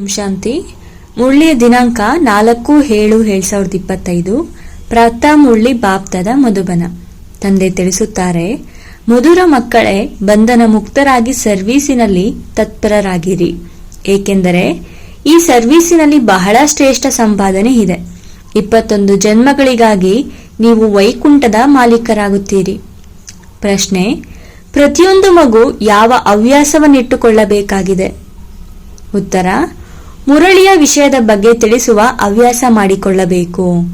ಓಂ ಶಾಂತಿ. ಮುಳ್ಳಿಯ ದಿನಾಂಕ ನಾಲ್ಕು ಏಳು ಎರಡ್ ಸಾವಿರದ ಇಪ್ಪತ್ತೈದು. ಪ್ರಾತಃ ಮುರಳಿ ಬಾಪ್ತದ ಮಧುಬನ. ತಂದೆ ತಿಳಿಸುತ್ತಾರೆ, ಮಧುರ ಮಕ್ಕಳೇ, ಬಂಧನ ಮುಕ್ತರಾಗಿ ಸರ್ವೀಸಿನಲ್ಲಿ ತತ್ಪರರಾಗಿರಿ. ಏಕೆಂದರೆ, ಈ ಸರ್ವೀಸಿನಲ್ಲಿ ಬಹಳ ಶ್ರೇಷ್ಠ ಸಂಪಾದನೆ ಇದೆ. ಇಪ್ಪತ್ತೊಂದು ಜನ್ಮಗಳಿಗಾಗಿ ನೀವು ವೈಕುಂಠದ ಮಾಲೀಕರಾಗುತ್ತೀರಿ. ಪ್ರಶ್ನೆ, ಪ್ರತಿಯೊಂದು ಮಗು ಯಾವ ಹವ್ಯಾಸವನ್ನಿಟ್ಟುಕೊಳ್ಳಬೇಕಾಗಿದೆ? ಉತ್ತರ ಮುರಳಿಯ ವಿಷಯದ ಬಗ್ಗೆ ತಿಳಿಸುವ ಹವ್ಯಾಸ ಮಾಡಿಕೊಳ್ಳಬೇಕು.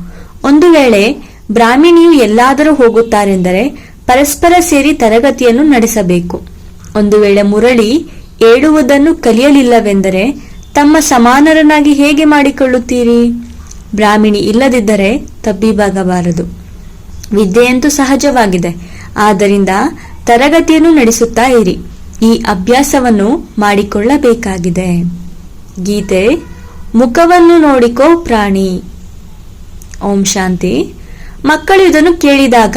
ಒಂದು ವೇಳೆ ಬ್ರಾಹ್ಮಿಣಿಯು ಎಲ್ಲಾದರೂ ಹೋಗುತ್ತಾರೆಂದರೆ ಪರಸ್ಪರ ಸೇರಿ ತರಗತಿಯನ್ನು ನಡೆಸಬೇಕು. ಒಂದು ವೇಳೆ ಮುರಳಿ ಏಳುವುದನ್ನು ಕಲಿಯಲಿಲ್ಲವೆಂದರೆ ತಮ್ಮ ಸಮಾನರನ್ನಾಗಿ ಹೇಗೆ ಮಾಡಿಕೊಳ್ಳುತ್ತೀರಿ? ಬ್ರಾಹ್ಮಿಣಿ ಇಲ್ಲದಿದ್ದರೆ ತಬ್ಬಿಬಾಗಬಾರದು. ವಿದ್ಯೆಯಂತೂ ಸಹಜವಾಗಿದೆ. ಆದ್ದರಿಂದ ತರಗತಿಯನ್ನು ನಡೆಸುತ್ತಾ ಇರಿ. ಈ ಅಭ್ಯಾಸವನ್ನು ಮಾಡಿಕೊಳ್ಳಬೇಕಾಗಿದೆ. ಗೀತೆ, ಮುಖವನ್ನು ನೋಡಿಕೋ ಪ್ರಾಣಿ. ಓಂ ಶಾಂತಿ. ಮಕ್ಕಳು ಇದನ್ನು ಕೇಳಿದಾಗ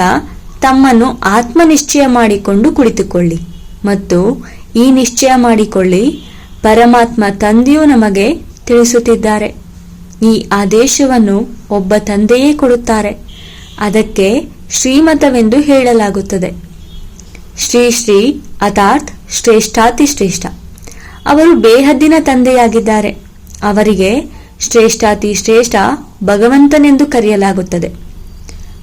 ತಮ್ಮನ್ನು ಆತ್ಮನಿಶ್ಚಯ ಮಾಡಿಕೊಂಡು ಕುಳಿತುಕೊಳ್ಳಿ ಮತ್ತು ಈ ನಿಶ್ಚಯ ಮಾಡಿಕೊಳ್ಳಿ, ಪರಮಾತ್ಮ ತಂದೆಯು ನಮಗೆ ತಿಳಿಸುತ್ತಿದ್ದಾರೆ. ಈ ಆದೇಶವನ್ನು ಒಬ್ಬ ತಂದೆಯೇ ಕೊಡುತ್ತಾರೆ. ಅದಕ್ಕೆ ಶ್ರೀಮತವೆಂದು ಹೇಳಲಾಗುತ್ತದೆ. ಶ್ರೀ ಶ್ರೀ ಅಥಾರ್ಥ್ ಶ್ರೇಷ್ಠಾತಿ ಶ್ರೇಷ್ಠ. ಅವರು ಬೇಹದ್ದಿನ ತಂದೆಯಾಗಿದ್ದಾರೆ. ಅವರಿಗೆ ಶ್ರೇಷ್ಠಾತಿ ಶ್ರೇಷ್ಠ ಭಗವಂತನೆಂದು ಕರೆಯಲಾಗುತ್ತದೆ.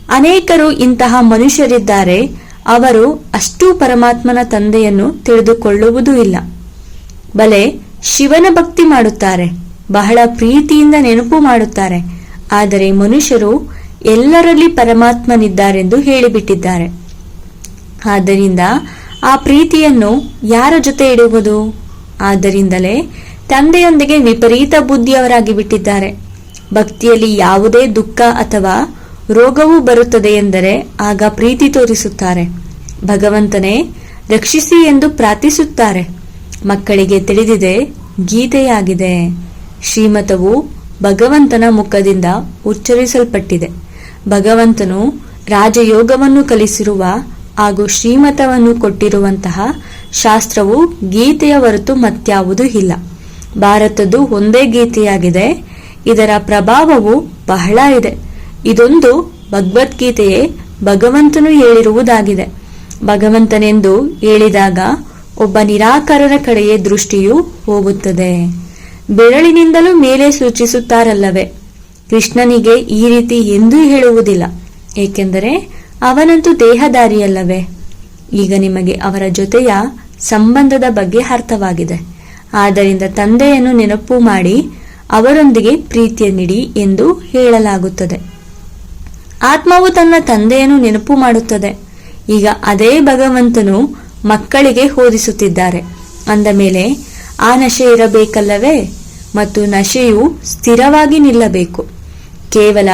ಅನೇಕರು ಇಂತಹ ಮನುಷ್ಯರಿದ್ದಾರೆ, ಅವರು ಅಷ್ಟೂ ಪರಮಾತ್ಮನ ತಂದೆಯನ್ನು ತಿಳಿದುಕೊಳ್ಳುವುದೂ ಇಲ್ಲ. ಬಲೆ ಶಿವನ ಭಕ್ತಿ ಮಾಡುತ್ತಾರೆ, ಬಹಳ ಪ್ರೀತಿಯಿಂದ ನೆನಪು ಮಾಡುತ್ತಾರೆ, ಆದರೆ ಮನುಷ್ಯರು ಎಲ್ಲರಲ್ಲಿ ಪರಮಾತ್ಮನಿದ್ದಾರೆಂದು ಹೇಳಿಬಿಟ್ಟಿದ್ದಾರೆ. ಆದ್ದರಿಂದ ಆ ಪ್ರೀತಿಯನ್ನು ಯಾರ ಜೊತೆ ಇಡುವುದು? ಆದ್ದರಿಂದಲೇ ತಂದೆಯೊಂದಿಗೆ ವಿಪರೀತ ಬುದ್ಧಿಯವರಾಗಿ ಬಿಟ್ಟಿದ್ದಾರೆ. ಭಕ್ತಿಯಲ್ಲಿ ಯಾವುದೇ ದುಃಖ ಅಥವಾ ರೋಗವೂ ಬರುತ್ತದೆ ಎಂದರೆ ಆಗ ಪ್ರೀತಿ ತೋರಿಸುತ್ತಾರೆ. ಭಗವಂತನೇ, ರಕ್ಷಿಸಿ ಎಂದು ಪ್ರಾರ್ಥಿಸುತ್ತಾರೆ. ಮಕ್ಕಳಿಗೆ ತಿಳಿದಿದೆ, ಗೀತೆಯಾಗಿದೆ. ಶ್ರೀಮತವು ಭಗವಂತನ ಮುಖದಿಂದ ಉಚ್ಚರಿಸಲ್ಪಟ್ಟಿದೆ. ಭಗವಂತನು ರಾಜಯೋಗವನ್ನು ಕಲಿಸಿರುವ ಹಾಗೂ ಶ್ರೀಮತವನ್ನು ಕೊಟ್ಟಿರುವಂತಹ ಶಾಸ್ತ್ರವು ಗೀತೆಯ ಹೊರತು ಮತ್ಯಾವುದೂ ಇಲ್ಲ. ಭಾರತದ್ದು ಒಂದೇ ಗೀತೆಯಾಗಿದೆ. ಇದರ ಪ್ರಭಾವವು ಬಹಳ ಇದೆ. ಇದೊಂದು ಭಗವದ್ಗೀತೆಯೇ ಭಗವಂತನು ಹೇಳಿರುವುದಾಗಿದೆ. ಭಗವಂತನೆಂದು ಹೇಳಿದಾಗ ಒಬ್ಬ ನಿರಾಕರರ ಕಡೆಯೇ ದೃಷ್ಟಿಯು ಹೋಗುತ್ತದೆ. ಬೆರಳಿನಿಂದಲೂ ಮೇಲೆ ಸೂಚಿಸುತ್ತಾರಲ್ಲವೇ? ಕೃಷ್ಣನಿಗೆ ಈ ರೀತಿ ಎಂದೂ ಹೇಳುವುದಿಲ್ಲ. ಏಕೆಂದರೆ ಅವನಂತೂ ದೇಹದಾರಿಯಲ್ಲವೇ? ಈಗ ನಿಮಗೆ ಅವರ ಜೊತೆಯ ಸಂಬಂಧದ ಬಗ್ಗೆ ಅರ್ಥವಾಗಿದೆ. ಆದ್ದರಿಂದ ತಂದೆಯನ್ನು ನೆನಪು ಮಾಡಿ ಅವರೊಂದಿಗೆ ಪ್ರೀತಿಯನ್ನಿಡಿ ಎಂದು ಹೇಳಲಾಗುತ್ತದೆ. ಆತ್ಮವು ತನ್ನ ತಂದೆಯನ್ನು ನೆನಪು ಮಾಡುತ್ತದೆ. ಈಗ ಅದೇ ಭಗವಂತನು ಮಕ್ಕಳಿಗೆ ಓದಿಸುತ್ತಿದ್ದಾರೆ. ಅಂದ ಮೇಲೆ, ಆ ನಶೆ ಇರಬೇಕಲ್ಲವೇ? ಮತ್ತು ನಶೆಯು ಸ್ಥಿರವಾಗಿ ನಿಲ್ಲಬೇಕು. ಕೇವಲ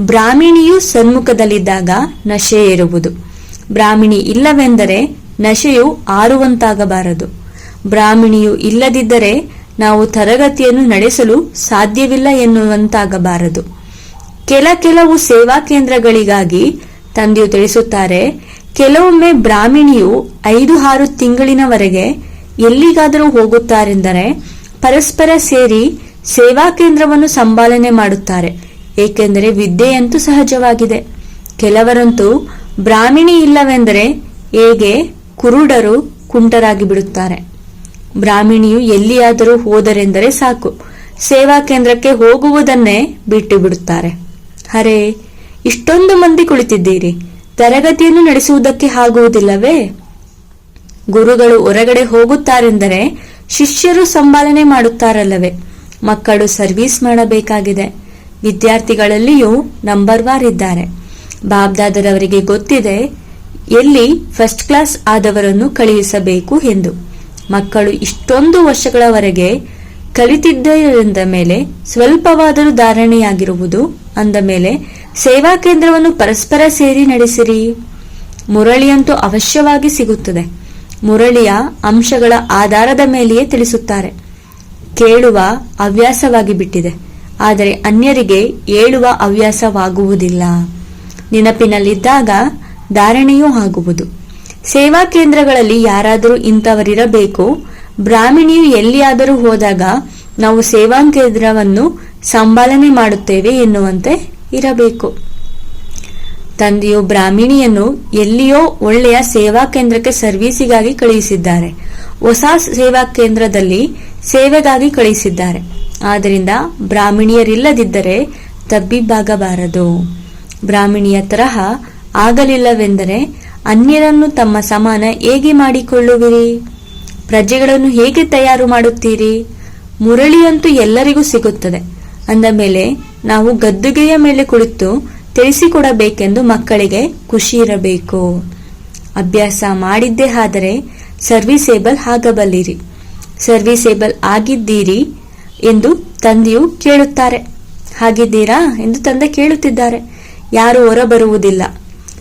ಬ್ರಾಹ್ಮಿಣಿಯು ಸನ್ಮುಖದಲ್ಲಿದ್ದಾಗ ನಶೆ ಇರುವುದು ಬ್ರಾಹ್ಮಿಣಿ ಇಲ್ಲವೆಂದರೆ ನಶೆಯು ಆರುವಂತಾಗಬಾರದು. ಬ್ರಾಹ್ಮಿಣಿಯು ಇಲ್ಲದಿದ್ದರೆ ನಾವು ತರಗತಿಯನ್ನು ನಡೆಸಲು ಸಾಧ್ಯವಿಲ್ಲ ಎನ್ನುವಂತಾಗಬಾರದು. ಕೆಲ ಕೆಲವು ಸೇವಾ ಕೇಂದ್ರಗಳಿಗಾಗಿ ತಂದೆಯು ತಿಳಿಸುತ್ತಾರೆ, ಕೆಲವೊಮ್ಮೆ ಬ್ರಾಹ್ಮಿಣಿಯು ಐದು ಆರು ತಿಂಗಳಿನವರೆಗೆ ಎಲ್ಲಿಗಾದರೂ ಹೋಗುತ್ತಾರೆಂದರೆ ಪರಸ್ಪರ ಸೇರಿ ಸೇವಾ ಕೇಂದ್ರವನ್ನು ಸಂಪಾಲನೆ ಮಾಡುತ್ತಾರೆ, ಏಕೆಂದರೆ ವಿದ್ಯೆಯಂತೂ ಸಹಜವಾಗಿದೆ. ಕೆಲವರಂತೂ ಬ್ರಾಹ್ಮಿಣಿ ಇಲ್ಲವೆಂದರೆ ಹೇಗೆ? ಕುರುಡರು ಕುಂಟರಾಗಿ ಬಿಡುತ್ತಾರೆ ಬ್ರಾಹ್ಮಿಣಿಯು ಎಲ್ಲಿಯಾದರೂ ಹೋದರೆಂದರೆ ಸಾಕು. ಸೇವಾ ಕೇಂದ್ರಕ್ಕೆ ಹೋಗುವುದನ್ನೇ ಬಿಟ್ಟು ಬಿಡುತ್ತಾರೆ ಅರೆ ಇಷ್ಟೊಂದು ಮಂದಿ ಕುಳಿತಿದ್ದೀರಿ. ತರಗತಿಯನ್ನು ನಡೆಸುವುದಕ್ಕೆ ಆಗುವುದಿಲ್ಲವೇ? ಗುರುಗಳು ಹೊರಗಡೆ ಹೋಗುತ್ತಾರೆಂದರೆ ಶಿಷ್ಯರು ಸಂಭಾಲನೆ ಮಾಡುತ್ತಾರಲ್ಲವೇ? ಮಕ್ಕಳು ಸರ್ವಿಸ್ ಮಾಡಬೇಕಾಗಿದೆ. ವಿದ್ಯಾರ್ಥಿಗಳಲ್ಲಿಯೂ ನಂಬರ್ ವಾರ್ ಇದ್ದಾರೆ. ಬಾಬ್ದಾದರವರಿಗೆ ಗೊತ್ತಿದೆ ಎಲ್ಲಿ ಫಸ್ಟ್ ಕ್ಲಾಸ್ ಆದವರನ್ನು ಕಳುಹಿಸಬೇಕು ಎಂದು. ಮಕ್ಕಳು ಇಷ್ಟೊಂದು ವರ್ಷಗಳವರೆಗೆ ಕಲಿತಿದ್ದರಿಂದ ಮೇಲೆ ಸ್ವಲ್ಪವಾದರೂ ಧಾರಣೆಯಾಗಿರುವುದು, ಅಂದ ಮೇಲೆ ಸೇವಾ ಕೇಂದ್ರವನ್ನು ಪರಸ್ಪರ ಸೇರಿ ನಡೆಸಿರಿ. ಮುರಳಿಯಂತೂ ಅವಶ್ಯವಾಗಿ ಸಿಗುತ್ತದೆ. ಮುರಳಿಯ ಅಂಶಗಳ ಆಧಾರದ ಮೇಲೆಯೇ ತಿಳಿಸುತ್ತಾರೆ. ಕೇಳುವ ಹವ್ಯಾಸವಾಗಿ ಬಿಟ್ಟಿದೆ. ಆದರೆ ಅನ್ಯರಿಗೆ ಹೇಳುವ ಹವ್ಯಾಸವಾಗುವುದಿಲ್ಲ. ನೆನಪಿನಲ್ಲಿದ್ದಾಗ ಧಾರಣೆಯೂ ಆಗುವುದು. ಸೇವಾ ಕೇಂದ್ರಗಳಲ್ಲಿ ಯಾರಾದರೂ ಇಂಥವರಿರಬೇಕು, ಬ್ರಾಹ್ಮಿಣಿಯು ಎಲ್ಲಿಯಾದರೂ ಹೋದಾಗ ನಾವು ಸೇವಾ ಕೇಂದ್ರವನ್ನು ಸಂಪಾಲನೆ ಮಾಡುತ್ತೇವೆ ಎನ್ನುವಂತೆ ಇರಬೇಕು. ತಂದೆಯು ಬ್ರಾಹ್ಮಿಣಿಯನ್ನು ಎಲ್ಲಿಯೋ ಒಳ್ಳೆಯ ಸೇವಾ ಕೇಂದ್ರಕ್ಕೆ ಸರ್ವೀಸಿಗಾಗಿ ಕಳುಹಿಸಿದ್ದಾರೆ. ಹೊಸ ಸೇವಾ ಕೇಂದ್ರದಲ್ಲಿ ಸೇವೆಗಾಗಿ ಕಳುಹಿಸಿದ್ದಾರೆ. ಆದ್ದರಿಂದ ಬ್ರಾಹ್ಮಿಣಿಯರಿಲ್ಲದಿದ್ದರೆ ತಬ್ಬಿಬ್ಬಾಗಬಾರದು. ಬ್ರಾಹ್ಮಿಣಿಯ ತರಹ ಆಗಲಿಲ್ಲವೆಂದರೆ ಅನ್ಯರನ್ನು ತಮ್ಮ ಸಮಾನ ಹೇಗೆ ಮಾಡಿಕೊಳ್ಳುವಿರಿ? ಪ್ರಜೆಗಳನ್ನು ಹೇಗೆ ತಯಾರು ಮಾಡುತ್ತೀರಿ? ಮುರಳಿಯಂತೂ ಎಲ್ಲರಿಗೂ ಸಿಗುತ್ತದೆ. ಅಂದ ಮೇಲೆ ನಾವು ಗದ್ದುಗೆಯ ಮೇಲೆ ಕುಳಿತು ತಿಳಿಸಿಕೊಡಬೇಕೆಂದು ಮಕ್ಕಳಿಗೆ ಖುಷಿ ಇರಬೇಕು ಅಭ್ಯಾಸ ಮಾಡಿದ್ದೇ ಆದರೆ ಸರ್ವಿಸೇಬಲ್ ಆಗಬಲ್ಲಿರಿ. ಸರ್ವಿಸೇಬಲ್ ಆಗಿದ್ದೀರಿ ಎಂದು ತಂದೆಯು ಕೇಳುತ್ತಾರೆ. ಹಾಗಿದ್ದೀರಾ ಎಂದು ತಂದೆ ಕೇಳುತ್ತಿದ್ದಾರೆ. ಯಾರು ಹೊರಬರುವುದಿಲ್ಲ.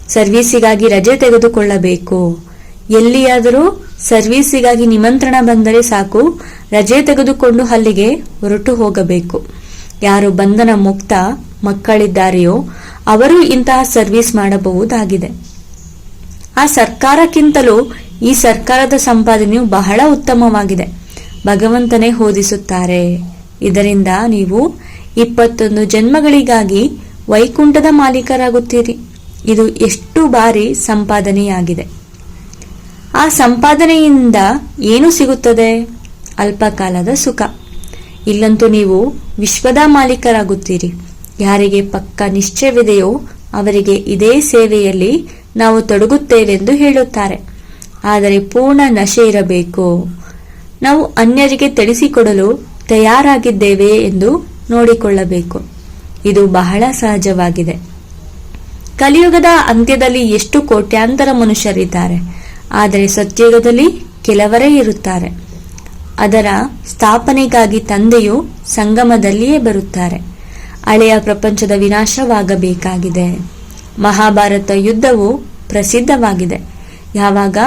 ಸರ್ವೀಸಿಗಾಗಿ ರಜೆ ತೆಗೆದುಕೊಳ್ಳಬೇಕು. ಎಲ್ಲಿಯಾದರೂ ಸರ್ವೀಸಿಗಾಗಿ ನಿಮಂತ್ರಣ ಬಂದರೆ ಸಾಕು, ರಜೆ ತೆಗೆದುಕೊಂಡು ಅಲ್ಲಿಗೆ ಹೊರಟು ಹೋಗಬೇಕು. ಯಾರು ಬಂಧನ ಮುಕ್ತ ಮಕ್ಕಳಿದ್ದಾರೆಯೋ ಅವರು ಇಂತಹ ಸರ್ವಿಸ್ ಮಾಡಬಹುದಾಗಿದೆ. ಆ ಸರ್ಕಾರಕ್ಕಿಂತಲೂ ಈ ಸರ್ಕಾರದ ಸಂಪಾದನೆಯು ಬಹಳ ಉತ್ತಮವಾಗಿದೆ. ಭಗವಂತನೇ ಹೋದಿಸುತ್ತಾರೆ ಇದರಿಂದ ನೀವು ಇಪ್ಪತ್ತೊಂದು ಜನ್ಮಗಳಿಗಾಗಿ ವೈಕುಂಠದ ಮಾಲೀಕರಾಗುತ್ತೀರಿ. ಇದು ಎಷ್ಟು ಬಾರಿ ಸಂಪಾದನೆಯಾಗಿದೆ. ಆ ಸಂಪಾದನೆಯಿಂದ ಏನು ಸಿಗುತ್ತದೆ? ಅಲ್ಪಕಾಲದ ಸುಖ. ಇಲ್ಲಂತೂ ನೀವು ವಿಶ್ವದ ಮಾಲೀಕರಾಗುತ್ತೀರಿ. ಯಾರಿಗೆ ಪಕ್ಕ ನಿಶ್ಚಯವಿದೆಯೋ ಅವರಿಗೆ ಇದೇ ಸೇವೆಯಲ್ಲಿ ನಾವು ತೊಡಗುತ್ತೇವೆಂದು ಹೇಳುತ್ತಾರೆ. ಆದರೆ ಪೂರ್ಣ ನಶೆ ಇರಬೇಕು. ನಾವು ಅನ್ಯರಿಗೆ ತಿಳಿಸಿಕೊಡಲು ತಯಾರಾಗಿದ್ದೇವೆ ಎಂದು ನೋಡಿಕೊಳ್ಳಬೇಕು. ಇದು ಬಹಳ ಸಹಜವಾಗಿದೆ. ಕಲಿಯುಗದ ಅಂತ್ಯದಲ್ಲಿ ಎಷ್ಟು ಕೋಟ್ಯಾಂತರ ಮನುಷ್ಯರಿದ್ದಾರೆ, ಆದರೆ ಸತ್ಯಯುಗದಲ್ಲಿ ಕೆಲವರೇ ಇರುತ್ತಾರೆ. ಅದರ ಸ್ಥಾಪನೆಗಾಗಿ ತಂದೆಯು ಸಂಗಮದಲ್ಲಿಯೇ ಬರುತ್ತಾರೆ. ಹಳೆಯ ಪ್ರಪಂಚದ ವಿನಾಶವಾಗಬೇಕಾಗಿದೆ. ಮಹಾಭಾರತ ಯುದ್ಧವು ಪ್ರಸಿದ್ಧವಾಗಿದೆ. ಯಾವಾಗ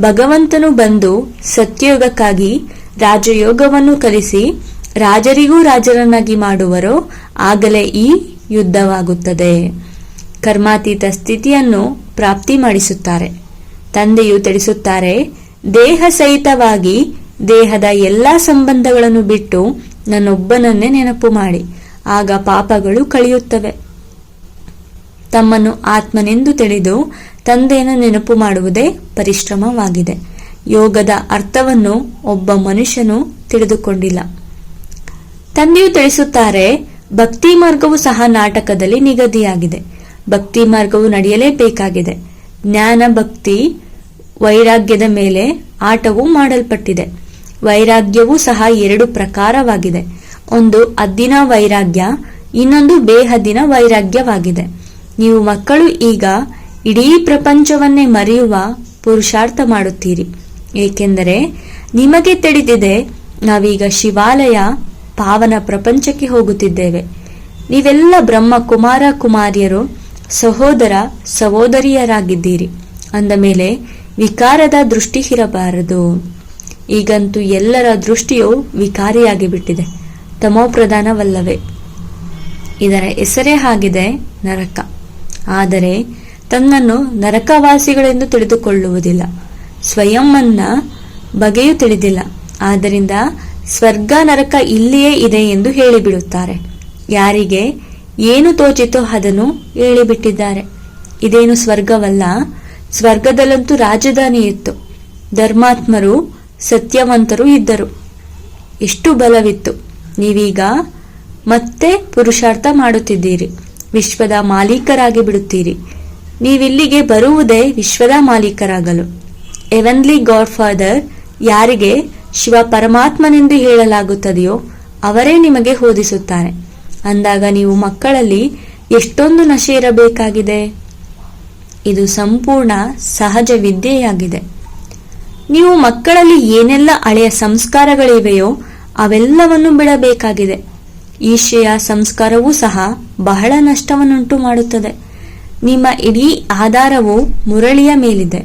ಭಗವಂತನು ಬಂದು ಸತ್ಯಯುಗಕ್ಕಾಗಿ ರಾಜಯೋಗವನ್ನು ಕಲಿಸಿ ರಾಜರಿಗೂ ರಾಜರನ್ನಾಗಿ ಮಾಡುವರೋ, ಆಗಲೇ ಈ ಯುದ್ಧವಾಗುತ್ತದೆ. ಕರ್ಮಾತೀತ ಸ್ಥಿತಿಯನ್ನು ಪ್ರಾಪ್ತಿ ಮಾಡಿಸುತ್ತಾರೆ. ತಂದೆಯು ತಿಳಿಸುತ್ತಾರೆ ದೇಹ ಸಹಿತವಾಗಿ ದೇಹದ ಎಲ್ಲಾ ಸಂಬಂಧಗಳನ್ನು ಬಿಟ್ಟು ನನ್ನೊಬ್ಬನನ್ನೇ ನೆನಪು ಮಾಡಿ, ಆಗ ಪಾಪಗಳು ಕಳೆಯುತ್ತವೆ. ತಮ್ಮನ್ನು ಆತ್ಮನೆಂದು ತಿಳಿದು ತಂದೆಯನ್ನು ನೆನಪು ಮಾಡುವುದೇ ಪರಿಶ್ರಮವಾಗಿದೆ. ಯೋಗದ ಅರ್ಥವನ್ನು ಒಬ್ಬ ಮನುಷ್ಯನು ತಿಳಿದುಕೊಂಡಿಲ್ಲ. ತಂದೆಯು ತಿಳಿಸುತ್ತಾರೆ, ಭಕ್ತಿ ಮಾರ್ಗವು ಸಹ ನಾಟಕದಲ್ಲಿ ನಿಗದಿಯಾಗಿದೆ. ಭಕ್ತಿ ಮಾರ್ಗವು ನಡೆಯಲೇಬೇಕಾಗಿದೆ. ಜ್ಞಾನ, ಭಕ್ತಿ, ವೈರಾಗ್ಯದ ಮೇಲೆ ಆಟವು ಮಾಡಲ್ಪಟ್ಟಿದೆ. ವೈರಾಗ್ಯವೂ ಸಹ ಎರಡು ಪ್ರಕಾರವಾಗಿದೆ. ಒಂದು ಅದ್ದಿನ ವೈರಾಗ್ಯ, ಇನ್ನೊಂದು ಬೇಹದ್ದಿನ ವೈರಾಗ್ಯವಾಗಿದೆ. ನೀವು ಮಕ್ಕಳು ಈಗ ಇಡೀ ಪ್ರಪಂಚವನ್ನೇ ಮರೆಯುವ ಪುರುಷಾರ್ಥ ಮಾಡುತ್ತೀರಿ. ಏಕೆಂದರೆ ನಿಮಗೆ ತಿಳಿದಿದೆ, ನಾವೀಗ ಶಿವಾಲಯ, ಪಾವನ ಪ್ರಪಂಚಕ್ಕೆ ಹೋಗುತ್ತಿದ್ದೇವೆ. ನೀವೆಲ್ಲ ಬ್ರಹ್ಮ ಕುಮಾರ ಕುಮಾರಿಯರು ಸಹೋದರ, ಸಹೋದರಿಯರಾಗಿದ್ದೀರಿ. ಅಂದ ಮೇಲೆ ವಿಕಾರದ ದೃಷ್ಟಿ ಇರಬಾರದು. ಈಗಂತೂ ಎಲ್ಲರ ದೃಷ್ಟಿಯು ವಿಕಾರಿಯಾಗಿ ಬಿಟ್ಟಿದೆ. ತಮೋಪ್ರಧಾನವಲ್ಲವೇ. ಇದರ ಹೆಸರೇ ಆಗಿದೆ ನರಕ. ಆದರೆ ತನ್ನನ್ನು ನರಕವಾಸಿಗಳೆಂದು ತಿಳಿದುಕೊಳ್ಳುವುದಿಲ್ಲ. ಸ್ವಯಂನ್ನ ಬಗೆಯೂ ತಿಳಿದಿಲ್ಲ. ಆದ್ದರಿಂದ ಸ್ವರ್ಗ ನರಕ ಇಲ್ಲಿಯೇ ಇದೆ ಎಂದು ಹೇಳಿಬಿಡುತ್ತಾರೆ. ಯಾರಿಗೆ? ಏನು ತೋಚಿತೋ ಅದನ್ನು ಹೇಳಿಬಿಟ್ಟಿದ್ದಾರೆ. ಇದೇನು ಸ್ವರ್ಗವಲ್ಲ? ಸ್ವರ್ಗದಲ್ಲಂತೂ ರಾಜಧಾನಿ ಇತ್ತು ಧರ್ಮಾತ್ಮರು, ಸತ್ಯವಂತರು ಇದ್ದರು. ಎಷ್ಟು ಬಲವಿತ್ತು. ನೀವೀಗ ಮತ್ತೆ ಪುರುಷಾರ್ಥ ಮಾಡುತ್ತಿದ್ದೀರಿ. ವಿಶ್ವದ ಮಾಲೀಕರಾಗಿ ಬಿಡುತ್ತೀರಿ. ನೀವಿಲ್ಲಿಗೆ ಬರುವುದೇ ವಿಶ್ವದ ಮಾಲೀಕರಾಗಲು. ಎವನ್ಲಿ ಗಾಡ್ ಫಾದರ್ ಯಾರಿಗೆ ಶಿವ ಪರಮಾತ್ಮನೆಂದು ಹೇಳಲಾಗುತ್ತದೆಯೋ ಅವರೇ ನಿಮಗೆ ಓದಿಸುತ್ತಾರೆ. ಅಂದಾಗ ನೀವು ಮಕ್ಕಳಲ್ಲಿ ಎಷ್ಟೊಂದು ನಶೆ ಇರಬೇಕಾಗಿದೆ? ಇದು ಸಂಪೂರ್ಣ ಸಹಜ ವಿದ್ಯೆಯಾಗಿದೆ. ನೀವು ಮಕ್ಕಳಲ್ಲಿ ಏನೆಲ್ಲ ಹಳೆಯ ಸಂಸ್ಕಾರಗಳಿವೆಯೋ ಅವೆಲ್ಲವನ್ನು ಬಿಡಬೇಕಾಗಿದೆ. ಈಶೆಯ ಸಂಸ್ಕಾರವೂ ಸಹ ಬಹಳ ನಷ್ಟವನ್ನುಂಟು ಮಾಡುತ್ತದೆ. ನಿಮ್ಮ ಇಡೀ ಆಧಾರವು ಮುರಳಿಯ ಮೇಲಿದೆ.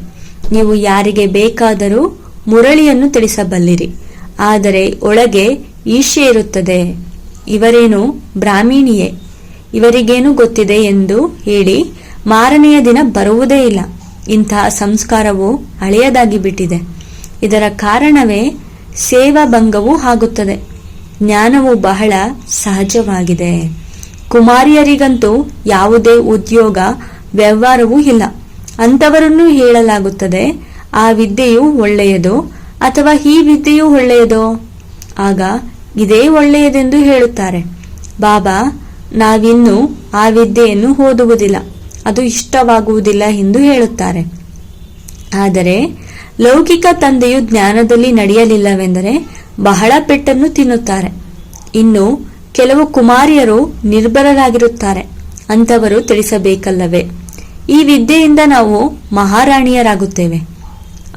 ನೀವು ಯಾರಿಗೆ ಬೇಕಾದರೂ ಮುರಳಿಯನ್ನು ತಿಳಿಸಬಲ್ಲಿರಿ. ಆದರೆ ಒಳಗೆ ಈಶೆ ಇರುತ್ತದೆ. ಇವರೇನು ಬ್ರಾಹ್ಮೀಣಿಯೇ? ಇವರಿಗೇನು ಗೊತ್ತಿದೆ ಎಂದು ಹೇಳಿ ಮಾರನೆಯ ದಿನ ಬರುವುದೇ ಇಲ್ಲ. ಇಂತಹ ಸಂಸ್ಕಾರವು ಹಳೆಯದಾಗಿ ಬಿಟ್ಟಿದೆ. ಇದರ ಕಾರಣವೇ ಸೇವಾ ಭಂಗವೂ ಆಗುತ್ತದೆ. ಜ್ಞಾನವು ಬಹಳ ಸಹಜವಾಗಿದೆ. ಕುಮಾರಿಯರಿಗಂತೂ ಯಾವುದೇ ಉದ್ಯೋಗ, ವ್ಯವಹಾರವೂ ಇಲ್ಲ. ಅಂಥವರನ್ನು ಹೇಳಲಾಗುತ್ತದೆ, ಆ ವಿದ್ಯೆಯು ಒಳ್ಳೆಯದೋ ಅಥವಾ ಈ ವಿದ್ಯೆಯು ಒಳ್ಳೆಯದೋ? ಆಗ ಇದೇ ಒಳ್ಳೆಯದೆಂದು ಹೇಳುತ್ತಾರೆ. ಬಾಬಾ, ನಾವಿನ್ನೂ ಆ ವಿದ್ಯೆಯನ್ನು ಓದುವುದಿಲ್ಲ. ಅದು ಇಷ್ಟವಾಗುವುದಿಲ್ಲ ಎಂದು ಹೇಳುತ್ತಾರೆ. ಆದರೆ, ಲೌಕಿಕ ತಂದೆಯು ಜ್ಞಾನದಲ್ಲಿ ನಡೆಯಲಿಲ್ಲವೆಂದರೆ ಬಹಳ ಪೆಟ್ಟನ್ನು ತಿನ್ನುತ್ತಾರೆ. ಇನ್ನು ಕೆಲವು ಕುಮಾರಿಯರು ನಿರ್ಭರರಾಗಿರುತ್ತಾರೆ ಅಂತವರು ತಿಳಿಸಬೇಕಲ್ಲವೇ? ಈ ವಿದ್ಯೆಯಿಂದ ನಾವು ಮಹಾರಾಣಿಯರಾಗುತ್ತೇವೆ.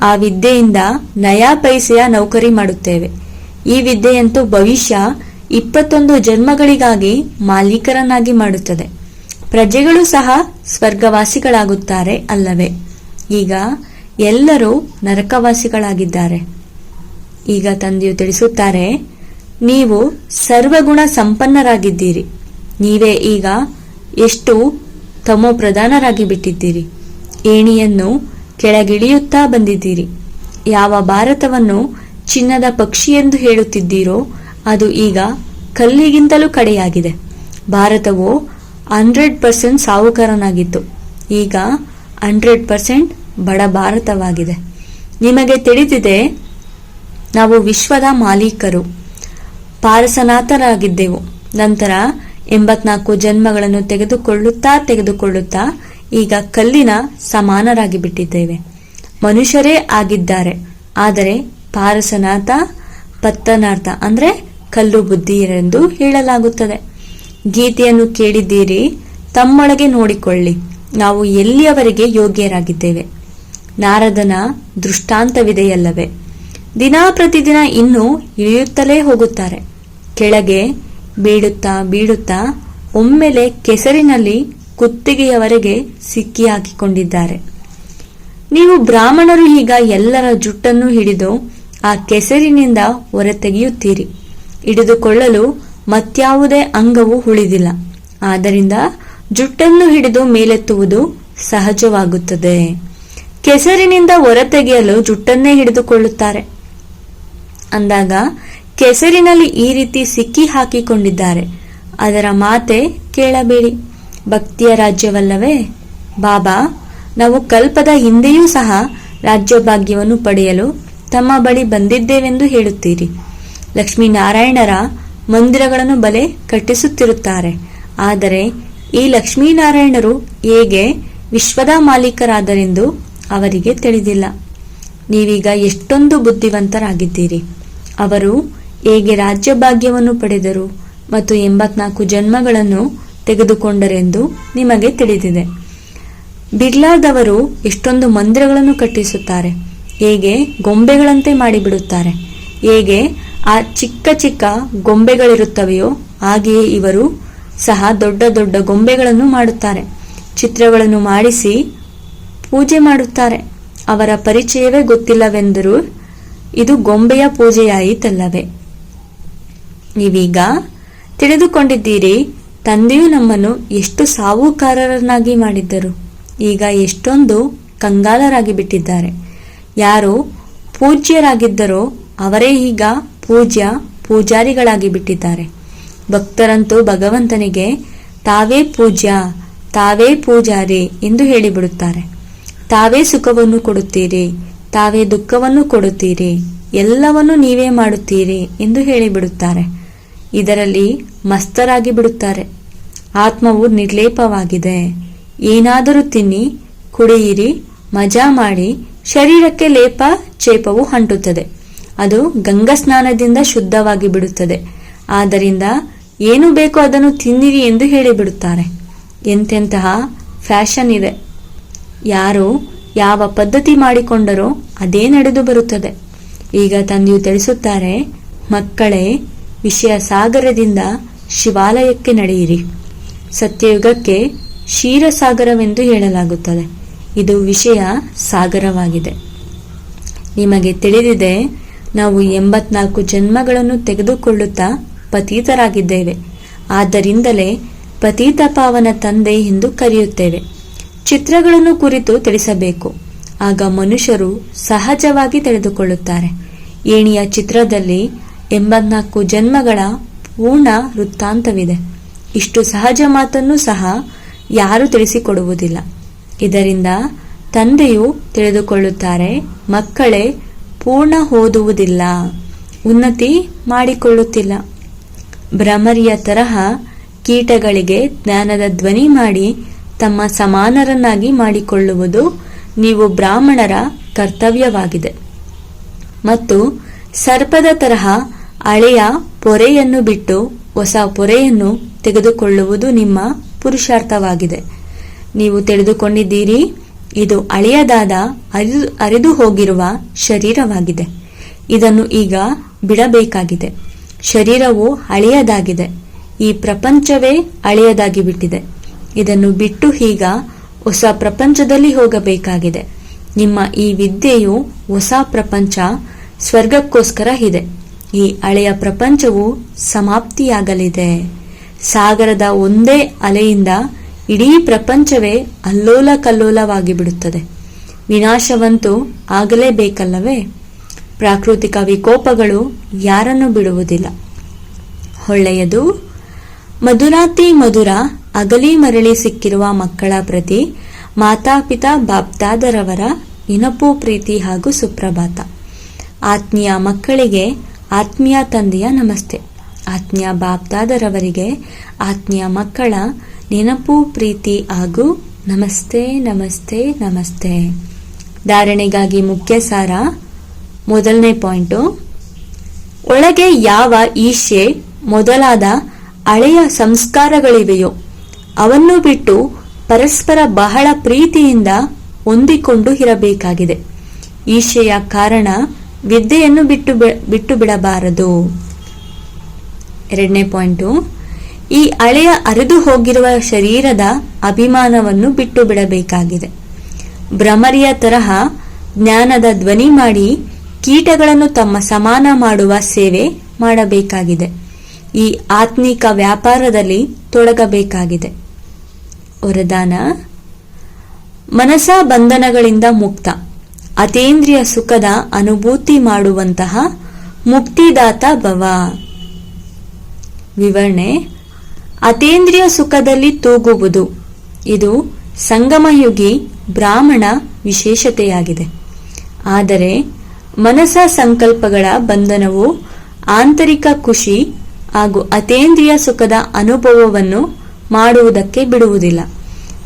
ಆ ವಿದ್ಯೆಯಿಂದ ನಯಾ ಪೈಸೆಯ ನೌಕರಿ ಮಾಡುತ್ತೇವೆ. ಈ ವಿದ್ಯೆಯಂತೂ ಭವಿಷ್ಯ ಇಪ್ಪತ್ತೊಂದು ಜನ್ಮಗಳಿಗಾಗಿ ಮಾಲೀಕರನ್ನಾಗಿ ಮಾಡುತ್ತದೆ. ಪ್ರಜೆಗಳು ಸಹ ಸ್ವರ್ಗವಾಸಿಗಳಾಗುತ್ತಾರೆ ಅಲ್ಲವೇ? ಈಗ ಎಲ್ಲರೂ ನರಕವಾಸಿಗಳಾಗಿದ್ದಾರೆ. ಈಗ ತಂದೆಯು ತಿಳಿಸುತ್ತಾರೆ, ನೀವು ಸರ್ವಗುಣ ಸಂಪನ್ನರಾಗಿದ್ದೀರಿ. ನೀವೇ ಈಗ ಎಷ್ಟು ತಮೋ ಪ್ರಧಾನರಾಗಿ ಬಿಟ್ಟಿದ್ದೀರಿ. ಏಣಿಯನ್ನು ಕೆಳಗಿಳಿಯುತ್ತಾ ಬಂದಿದ್ದೀರಿ. ಯಾವ ಭಾರತವನ್ನು ಚಿನ್ನದ ಪಕ್ಷಿ ಎಂದು ಹೇಳುತ್ತಿದ್ದೀರೋ, ಅದು ಈಗ ಕಲ್ಲಿಗಿಂತಲೂ ಕಡೆಯಾಗಿದೆ. ಭಾರತವು ಹಂಡ್ರೆಡ್ ಪರ್ಸೆಂಟ್ ಸಾಹುಕಾರನಾಗಿತ್ತು. ಈಗ ಹಂಡ್ರೆಡ್ ಪರ್ಸೆಂಟ್ ಬಡ ಭಾರತವಾಗಿದೆ. ನಿಮಗೆ ತಿಳಿದಿದೆ, ನಾವು ವಿಶ್ವದ ಮಾಲೀಕರು. ಪಾರಸನಾಥರಾಗಿದ್ದೆವು. ನಂತರ ಎಂಬತ್ನಾಲ್ಕು ಜನ್ಮಗಳನ್ನು ತೆಗೆದುಕೊಳ್ಳುತ್ತಾ ತೆಗೆದುಕೊಳ್ಳುತ್ತಾ ಈಗ ಕಲ್ಲಿನ ಸಮಾನರಾಗಿ ಬಿಟ್ಟಿದ್ದೇವೆ ಮನುಷ್ಯರೇ ಆಗಿದ್ದಾರೆ. ಆದರೆ ಪಾರಸನಾಥ, ಪತ್ತನಾರ್ಥ ಅಂದ್ರೆ ಕಲ್ಲು ಎಂದು ಹೇಳಲಾಗುತ್ತದೆ. ಗೀತೆಯನ್ನು ಕೇಳಿದ್ದೀರಿ, ತಮ್ಮೊಳಗೆ ನೋಡಿಕೊಳ್ಳಿ. ನಾವು ಎಲ್ಲಿಯವರೆಗೆ ಯೋಗ್ಯರಾಗಿದ್ದೇವೆ? ನಾರದನ ದೃಷ್ಟಾಂತವಿದೆಯಲ್ಲವೇ? ದಿನಾ ಪ್ರತಿದಿನ ಇನ್ನೂ ಇಳಿಯುತ್ತಲೇ ಹೋಗುತ್ತಾರೆ. ಕೆಳಗೆ ಬೀಳುತ್ತಾ ಬೀಳುತ್ತಾ ಒಮ್ಮೆಲೆ ಕೆಸರಿನಲ್ಲಿ ಕುತ್ತಿಗೆಯವರೆಗೆ ಸಿಕ್ಕಿ ಹಾಕಿಕೊಂಡಿದ್ದಾರೆ ನೀವು ಬ್ರಾಹ್ಮಣರು ಈಗ ಎಲ್ಲರ ಜುಟ್ಟನ್ನು ಹಿಡಿದು ಆ ಕೆಸರಿನಿಂದ ಹೊರತೆಗೆಯುತ್ತೀರಿ. ಹಿಡಿದುಕೊಳ್ಳಲು ಮತ್ಯಾವುದೇ ಅಂಗವೂ ಉಳಿದಿಲ್ಲ. ಆದ್ದರಿಂದ ಜುಟ್ಟನ್ನು ಹಿಡಿದು ಮೇಲೆತ್ತುವುದು ಸಹಜವಾಗುತ್ತದೆ. ಕೆಸರಿನಿಂದ ಹೊರತೆಗೆಯಲು ಜುಟ್ಟನ್ನೇ ಹಿಡಿದುಕೊಳ್ಳುತ್ತಾರೆ. ಅಂದಾಗ ಕೆಸರಿನಲ್ಲಿ ಈ ರೀತಿ ಸಿಕ್ಕಿ ಹಾಕಿಕೊಂಡಿದ್ದಾರೆ. ಅದರ ಮಾತೆ ಕೇಳಬೇಡಿ. ಭಕ್ತಿಯ ರಾಜ್ಯವಲ್ಲವೇ? ಬಾಬಾ, ನಾವು ಕಲ್ಪದ ಹಿಂದೆಯೂ ಸಹ ರಾಜ್ಯಭಾಗ್ಯವನ್ನು ಪಡೆಯಲು ತಮ್ಮ ಬಳಿ ಬಂದಿದ್ದೇವೆಂದು ಹೇಳುತ್ತೀರಿ. ಲಕ್ಷ್ಮೀನಾರಾಯಣರ ಮಂದಿರಗಳನ್ನು ಬಲೆ ಕಟ್ಟಿಸುತ್ತಿರುತ್ತಾರೆ. ಆದರೆ ಈ ಲಕ್ಷ್ಮೀನಾರಾಯಣರು ಹೇಗೆ ವಿಶ್ವದ ಮಾಲೀಕರಾದರೆಂದು ಅವರಿಗೆ ತಿಳಿದಿಲ್ಲ. ನೀವೀಗ ಎಷ್ಟೊಂದು ಬುದ್ಧಿವಂತರಾಗಿದ್ದೀರಿ. ಅವರು ಹೇಗೆ ರಾಜ್ಯಭಾಗ್ಯವನ್ನು ಪಡೆದರು ಮತ್ತು ಎಂಬತ್ನಾಲ್ಕು ಜನ್ಮಗಳನ್ನು ತೆಗೆದುಕೊಂಡರೆಂದು ನಿಮಗೆ ತಿಳಿದಿದೆ. ಬಿರ್ಲಾದವರು ಎಷ್ಟೊಂದು ಮಂದಿರಗಳನ್ನು ಕಟ್ಟಿಸುತ್ತಾರೆ. ಹೇಗೆ ಗೊಂಬೆಗಳಂತೆ ಮಾಡಿಬಿಡುತ್ತಾರೆ? ಹೇಗೆ ಆ ಚಿಕ್ಕ ಚಿಕ್ಕ ಗೊಂಬೆಗಳಿರುತ್ತವೆಯೋ ಹಾಗೆಯೇ ಇವರು ಸಹ ದೊಡ್ಡ ದೊಡ್ಡ ಗೊಂಬೆಗಳನ್ನು ಮಾಡುತ್ತಾರೆ. ಚಿತ್ರಗಳನ್ನು ಮಾಡಿಸಿ ಪೂಜೆ ಮಾಡುತ್ತಾರೆ. ಅವರ ಪರಿಚಯವೇ ಗೊತ್ತಿಲ್ಲವೆಂದರೂ ಇದು ಗೊಂಬೆಯ ಪೂಜೆಯಾಯಿತಲ್ಲವೇ? ನೀವೀಗ ತಿಳಿದುಕೊಂಡಿದ್ದೀರಿ, ತಂದೆಯು ನಮ್ಮನ್ನು ಎಷ್ಟು ಸಾವುಕಾರರನ್ನಾಗಿ ಮಾಡಿದ್ದರು. ಈಗ ಎಷ್ಟೊಂದು ಕಂಗಾಲರಾಗಿ ಬಿಟ್ಟಿದ್ದಾರೆ. ಯಾರು ಪೂಜ್ಯರಾಗಿದ್ದರೋ ಅವರೇ ಈಗ ಪೂಜ್ಯ ಪೂಜಾರಿಗಳಾಗಿ ಬಿಟ್ಟಿದ್ದಾರೆ. ಭಕ್ತರಂತೂ ಭಗವಂತನಿಗೆ ತಾವೇ ಪೂಜ್ಯ, ತಾವೇ ಪೂಜಾರಿ ಎಂದು ಹೇಳಿಬಿಡುತ್ತಾರೆ. ತಾವೇ ಸುಖವನ್ನು ಕೊಡುತ್ತೀರಿ, ತಾವೇ ದುಃಖವನ್ನು ಕೊಡುತ್ತೀರಿ, ಎಲ್ಲವನ್ನು ನೀವೇ ಮಾಡುತ್ತೀರಿ ಎಂದು ಹೇಳಿಬಿಡುತ್ತಾರೆ. ಇದರಲ್ಲಿ ಮಸ್ತರಾಗಿ ಬಿಡುತ್ತಾರೆ. ಆತ್ಮವು ನಿರ್ಲೇಪವಾಗಿದೆ. ಏನಾದರೂ ತಿನ್ನಿ, ಕುಡಿಯಿರಿ ಮಜಾ ಮಾಡಿ ಶರೀರಕ್ಕೆ ಲೇಪ ಚೇಪವು ಹಂಟುತ್ತದೆ. ಅದು ಗಂಗಾ ಸ್ನಾನದಿಂದ ಶುದ್ಧವಾಗಿ ಬಿಡುತ್ತದೆ. ಆದ್ದರಿಂದ ಏನು ಬೇಕೋ ಅದನ್ನು ತಿನ್ನಿರಿ ಎಂದು ಹೇಳಿಬಿಡುತ್ತಾರೆ. ಎಂತೆಂತಹ ಫ್ಯಾಷನ್ ಇದೆ. ಯಾರು ಯಾವ ಪದ್ಧತಿ ಮಾಡಿಕೊಂಡರೋ ಅದೇ ನಡೆದು ಬರುತ್ತದೆ. ಈಗ ತಂದೆಯು ತಿಳಿಸುತ್ತಾರೆ, ಮಕ್ಕಳೇ, ವಿಷಯ ಸಾಗರದಿಂದ ಶಿವಾಲಯಕ್ಕೆ ನಡೆಯಿರಿ. ಸತ್ಯಯುಗಕ್ಕೆ ಕ್ಷೀರಸಾಗರವೆಂದು ಹೇಳಲಾಗುತ್ತದೆ. ಇದು ವಿಷಯ ಸಾಗರವಾಗಿದೆ. ನಿಮಗೆ ತಿಳಿದಿದೆ, ನಾವು ಎಂಬತ್ನಾಲ್ಕು ಜನ್ಮಗಳನ್ನು ತೆಗೆದುಕೊಳ್ಳುತ್ತಾ ಪತೀತರಾಗಿದ್ದೇವೆ. ಆದ್ದರಿಂದಲೇ ಪತೀತ ಪಾವನ ತಂದೆ ಎಂದು ಕರೆಯುತ್ತೇವೆ. ಚಿತ್ರಗಳನ್ನು ಕುರಿತು ತಿಳಿಸಬೇಕು. ಆಗ ಮನುಷ್ಯರು ಸಹಜವಾಗಿ ತಿಳಿದುಕೊಳ್ಳುತ್ತಾರೆ. ಏಣಿಯ ಚಿತ್ರದಲ್ಲಿ ಎಂಬತ್ನಾಲ್ಕು ಜನ್ಮಗಳ ಪೂರ್ಣ ವೃತ್ತಾಂತವಿದೆ. ಇಷ್ಟು ಸಹಜ ಮಾತನ್ನು ಸಹ ಯಾರು ತಿಳಿಸಿಕೊಡುವುದಿಲ್ಲ. ಇದರಿಂದ ತಂದೆಯು ತಿಳಿದುಕೊಳ್ಳುತ್ತಾರೆ, ಮಕ್ಕಳೇ, ಪೂರ್ಣ ಓದುವುದಿಲ್ಲ, ಉನ್ನತಿ ಮಾಡಿಕೊಳ್ಳುತ್ತಿಲ್ಲ. ಭ್ರಮರಿಯ ತರಹ ಕೀಟಗಳಿಗೆ ಜ್ಞಾನದ ಧ್ವನಿ ಮಾಡಿ ತಮ್ಮ ಸಮಾನರನ್ನಾಗಿ ಮಾಡಿಕೊಳ್ಳುವುದು ನೀವು ಬ್ರಾಹ್ಮಣರ ಕರ್ತವ್ಯವಾಗಿದೆ. ಮತ್ತು ಸರ್ಪದ ತರಹ ಹಳೆಯ ಪೊರೆಯನ್ನು ಬಿಟ್ಟು ಹೊಸ ಪೊರೆಯನ್ನು ತೆಗೆದುಕೊಳ್ಳುವುದು ನಿಮ್ಮ ಪುರುಷಾರ್ಥವಾಗಿದೆ. ನೀವು ತಿಳಿದುಕೊಂಡಿದ್ದೀರಿ, ಇದು ಹಳೆಯದಾದ ಅರಿದು ಅರಿದು ಹೋಗಿರುವ ಶರೀರವಾಗಿದೆ. ಇದನ್ನು ಈಗ ಬಿಡಬೇಕಾಗಿದೆ. ಶರೀರವು ಹಳೆಯದಾಗಿದೆ ಈ ಪ್ರಪಂಚವೇ ಹಳೆಯದಾಗಿ ಬಿಟ್ಟಿದೆ ಇದನ್ನು ಬಿಟ್ಟು ಈಗ ಹೊಸ ಪ್ರಪಂಚದಲ್ಲಿ ಹೋಗಬೇಕಾಗಿದೆ. ನಿಮ್ಮ ಈ ವಿದ್ಯೆಯು ಹೊಸ ಪ್ರಪಂಚ, ಸ್ವರ್ಗಕ್ಕೋಸ್ಕರ ಇದೆ. ಈ ಹಳೆಯ ಪ್ರಪಂಚವು ಸಮಾಪ್ತಿಯಾಗಲಿದೆ. ಸಾಗರದ ಒಂದೇ ಅಲೆಯಿಂದ ಇಡೀ ಪ್ರಪಂಚವೇ ಅಲ್ಲೋಲ ಕಲ್ಲೋಲವಾಗಿ ಬಿಡುತ್ತದೆ ವಿನಾಶವಂತೂ ಆಗಲೇಬೇಕಲ್ಲವೇ? ಪ್ರಾಕೃತಿಕ ವಿಕೋಪಗಳು ಯಾರನ್ನು ಬಿಡುವುದಿಲ್ಲ. ಒಳ್ಳೆಯದು, ಮಧುರಾತಿ ಮಧುರ ಅಗಲಿ ಮರಳಿ ಸಿಕ್ಕಿರುವ ಮಕ್ಕಳ ಪ್ರತಿ ಮಾತಾಪಿತಾ ಬಾಪ್ತಾದರವರ ಇನಪು ಪ್ರೀತಿ ಹಾಗೂ ಸುಪ್ರಭಾತ. ಆತ್ಮೀಯ ಮಕ್ಕಳಿಗೆ ಆತ್ಮೀಯ ತಂದೆಯ ನಮಸ್ತೆ. ಆತ್ಮೀಯ ಬಾಪ್ತಾದರವರಿಗೆ ಆತ್ಮೀಯ ಮಕ್ಕಳ ನೆನಪು ಪ್ರೀತಿ ಹಾಗೂ ನಮಸ್ತೆ ನಮಸ್ತೆ ನಮಸ್ತೆ. ಧಾರಣೆಗಾಗಿ ಮುಖ್ಯ ಸಾರ, ಮೊದಲನೇ ಪಾಯಿಂಟು. ಒಳಗೆ ಯಾವ ಈಶೆ ಮೊದಲಾದ ಹಳೆಯ ಸಂಸ್ಕಾರಗಳಿವೆಯೋ, ಅವನ್ನು ಬಿಟ್ಟು ಪರಸ್ಪರ ಬಹಳ ಪ್ರೀತಿಯಿಂದ ಹೊಂದಿಕೊಂಡು ಇರಬೇಕಾಗಿದೆ. ಈಶೆಯ ಕಾರಣ ವಿದ್ಯೆಯನ್ನು ಬಿಟ್ಟು ಬಿಟ್ಟು ಬಿಡಬಾರದು. ಎರಡನೇ ಪಾಯಿಂಟು. ಈ ಹಳೆಯ ಅರಿದು ಹೋಗಿರುವ ಶರೀರದ ಅಭಿಮಾನವನ್ನು ಬಿಟ್ಟು ಬಿಡಬೇಕಾಗಿದೆ. ಭ್ರಮರಿಯ ತರಹ ಜ್ಞಾನದ ಧ್ವನಿ ಮಾಡಿ ಕೀಟಗಳನ್ನು ತಮ್ಮ ಸಮಾನ ಮಾಡುವ ಸೇವೆ ಮಾಡಬೇಕಾಗಿದೆ. ಈ ಆತ್ಮಿಕ ವ್ಯಾಪಾರದಲ್ಲಿ ತೊಡಗಬೇಕಾಗಿದೆ. ವರದಾನ ಮನಸ ಬಂಧನಗಳಿಂದ ಮುಕ್ತ, ಅತೇಂದ್ರಿಯ ಸುಖದ ಅನುಭೂತಿ ಮಾಡುವಂತಹ ಮುಕ್ತಿದಾತ ಭವ. ವಿವರಣೆ ಅತೇಂದ್ರಿಯ ಸುಖದಲ್ಲಿ ತೂಗುವುದು. ಇದು ಸಂಗಮಯುಗಿ ಬ್ರಾಹ್ಮಣ ವಿಶೇಷತೆಯಾಗಿದೆ. ಆದರೆ ಮನಸ ಸಂಕಲ್ಪಗಳ ಬಂಧನವು ಆಂತರಿಕ ಖುಷಿ ಹಾಗೂ ಅತೇಂದ್ರಿಯ ಸುಖದ ಅನುಭವವನ್ನು ಮಾಡುವುದಕ್ಕೆ ಬಿಡುವುದಿಲ್ಲ.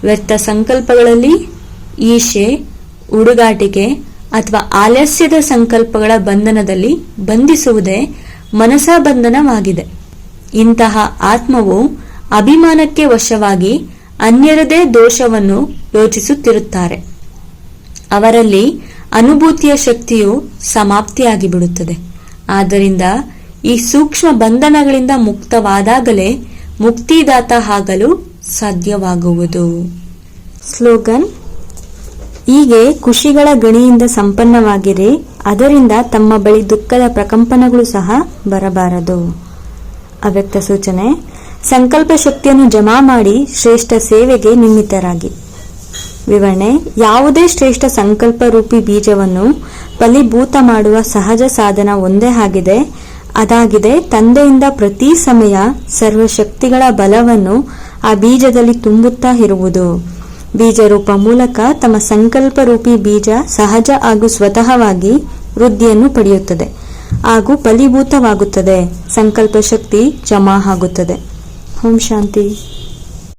ವ್ಯರ್ಥ ಸಂಕಲ್ಪಗಳಲ್ಲಿ ಈಶೆ ಹುಡುಗಾಟಿಕೆ ಅಥವಾ ಆಲಸ್ಯದ ಸಂಕಲ್ಪಗಳ ಬಂಧನದಲ್ಲಿ ಬಂಧಿಸುವುದೇ ಮನಸ ಬಂಧನವಾಗಿದೆ. ಇಂತಹ ಆತ್ಮವು ಅಭಿಮಾನಕ್ಕೆ ವಶವಾಗಿ ಅನ್ಯರದೇ ದೋಷವನ್ನು ಯೋಚಿಸುತ್ತಿರುತ್ತಾರೆ. ಅವರಲ್ಲಿ ಅನುಭೂತಿಯ ಶಕ್ತಿಯು ಸಮಾಪ್ತಿಯಾಗಿ ಬಿಡುತ್ತದೆ ಆದ್ದರಿಂದ ಈ ಸೂಕ್ಷ್ಮ ಬಂಧನಗಳಿಂದ ಮುಕ್ತವಾದಾಗಲೇ ಮುಕ್ತಿದಾತ ಆಗಲು ಸಾಧ್ಯವಾಗುವುದು. ಸ್ಲೋಗನ್, ಹೀಗೆ ಖುಷಿಗಳ ಗಣಿಯಿಂದ ಸಂಪನ್ನವಾಗಿರಿ, ಅದರಿಂದ ತಮ್ಮ ಬಳಿ ದುಃಖದ ಪ್ರಕಂಪನಗಳು ಸಹ ಬರಬಾರದು. ಅವ್ಯಕ್ತ ಸೂಚನೆ ಸಂಕಲ್ಪ ಶಕ್ತಿಯನ್ನು ಜಮಾ ಮಾಡಿ ಶ್ರೇಷ್ಠ ಸೇವೆಗೆ ನಿಮಿತ್ತರಾಗಿ ವಿವರಣೆ, ಯಾವುದೇ ಶ್ರೇಷ್ಠ ಸಂಕಲ್ಪ ರೂಪಿ ಬೀಜವನ್ನು ಫಲೀಭೂತ ಮಾಡುವ ಸಹಜ ಸಾಧನ ಒಂದೇ ಆಗಿದೆ. ಅದಾಗಿದೆ, ತಂದೆಯಿಂದ ಪ್ರತಿ ಸಮಯ ಸರ್ವಶಕ್ತಿಗಳ ಬಲವನ್ನು ಆ ಬೀಜದಲ್ಲಿ ತುಂಬುತ್ತಾ ಇರುವುದು. ಬೀಜ ರೂಪ ಮೂಲಕ ತಮ್ಮ ಸಂಕಲ್ಪ ರೂಪಿ ಬೀಜ ಸಹಜ ಹಾಗೂ ಸ್ವತಃವಾಗಿ ವೃದ್ಧಿಯನ್ನು ಪಡೆಯುತ್ತದೆ ಹಾಗೂ ಫಲೀಭೂತವಾಗುತ್ತದೆ. ಸಂಕಲ್ಪ ಶಕ್ತಿ ಜಮಾ ಆಗುತ್ತದೆ. ಓಂ ಶಾಂತಿ